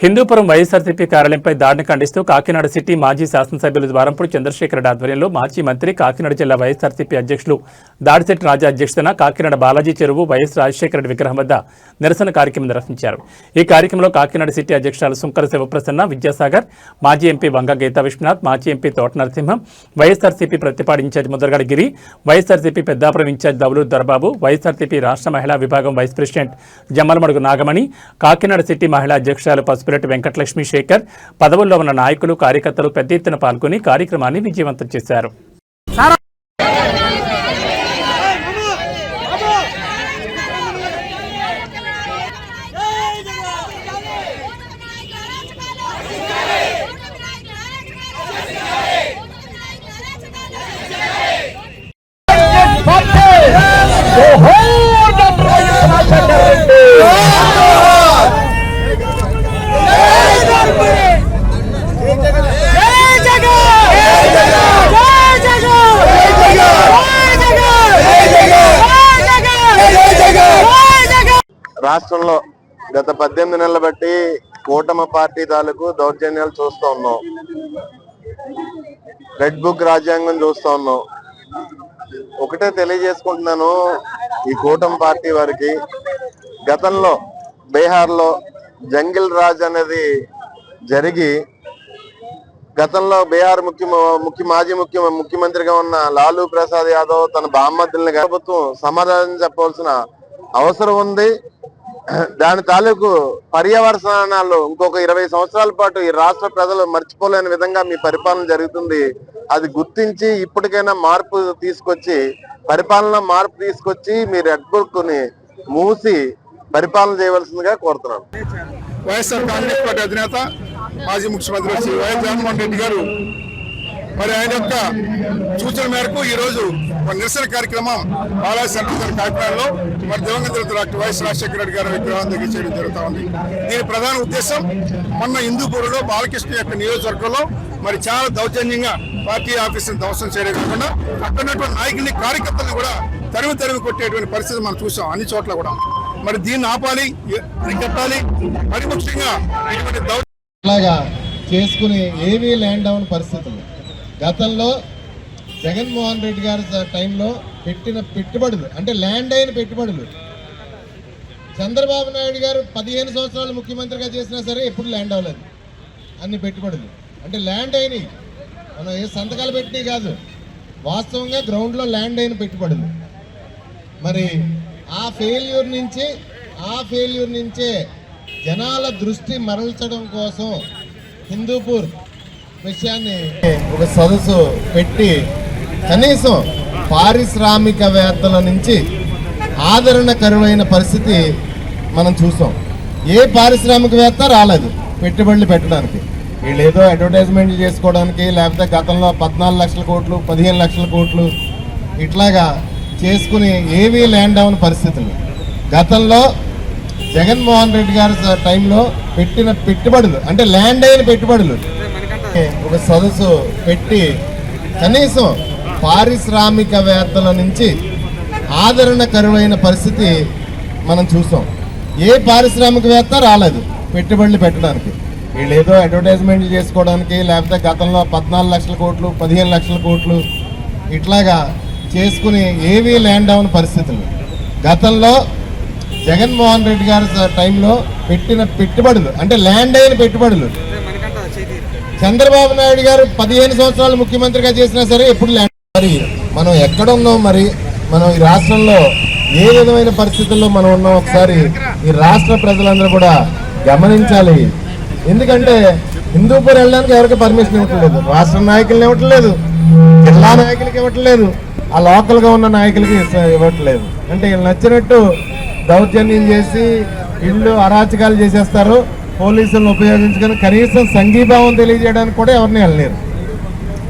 హిందూపురం వైఎస్ఆర్సీపీ కార్యాలయంపై దాడిని ఖండిస్తూ కాకినాడ సిటీ మాజీ శాసనసభ్యులు ద్వారంపూడి చంద్రశేఖరరెడ్డి ఆధ్వర్యంలో మాజీ మంత్రి కాకినాడ జిల్లా వైఎస్ఆర్సీపీ అధ్యక్షులు దాడిశెట్టి రాజా అధ్యక్షతన కాకినాడ బాలాజీ చెరువు వైఎస్ రాజశేఖర రెడ్డి విగ్రహం వద్ద నిరసన కార్యక్రమం నిర్వహించారు. ఈ కార్యక్రమంలో కాకినాడ సిటీ అధ్యక్షురాలు సుంకర శివప్రసన్న విద్యాసాగర్ మాజీ ఎంపీ వంగ గీతా విశ్వనాథ్ మాజీ MP Thota Narasimham YSRCP Prathipadu incharge Mudragada Giri YSRCP Peddapuram incharge Dauluru Dorababu YSRCP రాష్ట్ర మహిళా విభాగం vice president Jammalamadugu Nagamani Kakinada city మహిళా అధ్యక్షురాలు పసుపురెడ్డి వెంకటలక్ష్మి శేఖర్ పదవుల్లో ఉన్న నాయకులు కార్యకర్తలు పెద్ద ఎత్తున పాల్గొని కార్యక్రమాన్ని విజయవంతం చేశారు. రాష్ట్రంలో గత పద్దెనిమిది నెలలు బట్టి కూటమి పార్టీ తాలూకు దౌర్జన్యాలు చూస్తూ ఉన్నాం. రెడ్ బుక్ రాజ్యాంగం చూస్తూ ఉన్నాం. ఒకటే తెలియజేసుకుంటున్నాను ఈ కూటమి పార్టీ వారికి గతంలో బీహార్లో జంగిల్ రాజ్ అనేది జరిగి గతంలో బీహార్ ముఖ్య ముఖ్య మాజీ ముఖ్య ముఖ్యమంత్రిగా ఉన్న లాలూ ప్రసాద్ యాదవ్ తన బామ్మద్దుల్ని ప్రభుత్వం సమాధానం చెప్పవలసిన అవసరం ఉంది. దాని తాలూకు పర్యావరణాలు ఇంకొక ఇరవై సంవత్సరాల పాటు ఈ రాష్ట్ర ప్రజలు మర్చిపోలేని విధంగా మీ పరిపాలన జరుగుతుంది. అది గుర్తించి ఇప్పటికైనా మార్పు తీసుకొచ్చి పరిపాలన మార్పు తీసుకొచ్చి మీ రెడ్ బుక్ని మూసి పరిపాలన చేయవలసిందిగా కోరుతున్నాను. వైఎస్ఆర్ కాంగ్రెస్ పార్టీ అధినేత మాజీ ముఖ్యమంత్రి శ్రీ వైఎస్ జగన్మోహన్ రెడ్డి గారు మరి ఆయన యొక్క సూచన మేరకు ఈ రోజు ఒక నిరసన కార్యక్రమం బాలాజీ సెంటర్ కాకినాడలో మరి దివంగత డాక్టర్ వైఎస్ రాజశేఖర రెడ్డి గారి విగ్రహం దగ్గర చేయడం జరుగుతూ ఉంది దీని ప్రధాన ఉద్దేశం మొన్న హిందూపూర్లో బాలకృష్ణ యొక్క నియోజకవర్గంలో మరి చాలా దౌర్జన్యంగా పార్టీ ఆఫీసును ధ్వంసం చేయడం కాకుండా అక్కడ నాయకుల్ని కార్యకర్తలను కూడా తరిమి తరిమి కొట్టేటువంటి పరిస్థితి మనం చూసాం అన్ని చోట్ల కూడా. మరి దీన్ని ఆపాలి అరికట్టాలి మరి ముఖ్యంగా ఇటువంటి దౌర్జన్యం ఇట్లాగా చేసుకుని ఏమీ ల్యాండ్ డౌన్ పరిస్థితులు. గతంలో జగన్మోహన్ రెడ్డి గారి టైంలో పెట్టిన పెట్టుబడులు అంటే ల్యాండ్ అయిన పెట్టుబడులు. చంద్రబాబు నాయుడు గారు పదిహేను సంవత్సరాలు ముఖ్యమంత్రిగా చేసినా సరే ఎప్పుడు ల్యాండ్ అవ్వలేదు. అన్ని పెట్టుబడులు. అంటే ల్యాండ్ అయినవి మనం ఏ సంతకాలు పెట్టినవి కాదు. వాస్తవంగా గ్రౌండ్లో ల్యాండ్ అయిన పెట్టుబడులు. మరి ఆ ఫెయిల్యూర్ నుంచి ఆ ఫెయిల్యూర్ నుంచే జనాల దృష్టి మరల్చడం కోసం హిందూపూర్ విషయాన్ని ఒక సదస్సు పెట్టి కనీసం పారిశ్రామికవేత్తల నుంచి ఆదరణకరులైన పరిస్థితి మనం చూసాం. ఏ పారిశ్రామికవేత్త రాలేదు పెట్టుబడులు పెట్టడానికి. వీళ్ళు ఏదో అడ్వర్టైజ్మెంట్ చేసుకోవడానికి లేకపోతే గతంలో పద్నాలుగు లక్షల కోట్లు పదిహేను లక్షల కోట్లు ఇట్లాగా చేసుకుని ఏవీ ల్యాండ్ అవ్వని పరిస్థితులు గతంలో జగన్మోహన్ రెడ్డి గారి టైంలో పెట్టిన పెట్టుబడులు అంటే ల్యాండ్ అయిన పెట్టుబడులు ఒక సదస్సు పెట్టి కనీసం పారిశ్రామికవేత్తల నుంచి ఆదరణ కరువైన పరిస్థితి మనం చూసాం. ఏ పారిశ్రామికవేత్త రాలేదు పెట్టుబడులు పెట్టడానికి. వీళ్ళు ఏదో అడ్వర్టైజ్మెంట్ చేసుకోవడానికి లేకపోతే గతంలో పద్నాలుగు లక్షల కోట్లు పదిహేను లక్షల కోట్లు ఇట్లాగా చేసుకుని ఏవీ ల్యాండ్ డౌన్ పరిస్థితులు. గతంలో జగన్మోహన్ రెడ్డి గారి టైంలో పెట్టిన పెట్టుబడులు అంటే ల్యాండ్ అయిన పెట్టుబడులు చంద్రబాబు నాయుడు గారు పదిహేను సంవత్సరాలు ముఖ్యమంత్రిగా చేసినా సరే ఎప్పుడు ల్యాండ్ మరి మనం ఎక్కడున్నాం మరి? మనం ఈ రాష్ట్రంలో ఏ విధమైన పరిస్థితుల్లో మనం ఉన్నాం ఒకసారి ఈ రాష్ట్ర ప్రజలందరూ కూడా గమనించాలి. ఎందుకంటే హిందూపూర్ వెళ్ళడానికి ఎవరికి పర్మిషన్ ఇవ్వట్లేదు. రాష్ట్ర నాయకులను ఇవ్వట్లేదు. జిల్లా నాయకులకి ఇవ్వట్లేదు. ఆ లోకల్గా ఉన్న నాయకులకి ఇవ్వట్లేదు. అంటే వీళ్ళు నచ్చినట్టు దౌర్జన్యం చేసి ఇళ్ళు అరాచకాలు చేసేస్తారు. పోలీసులను ఉపయోగించుకొని కనీసం సంఘీభావం తెలియజేయడానికి కూడా ఎవరిని వెళ్ళలేరు.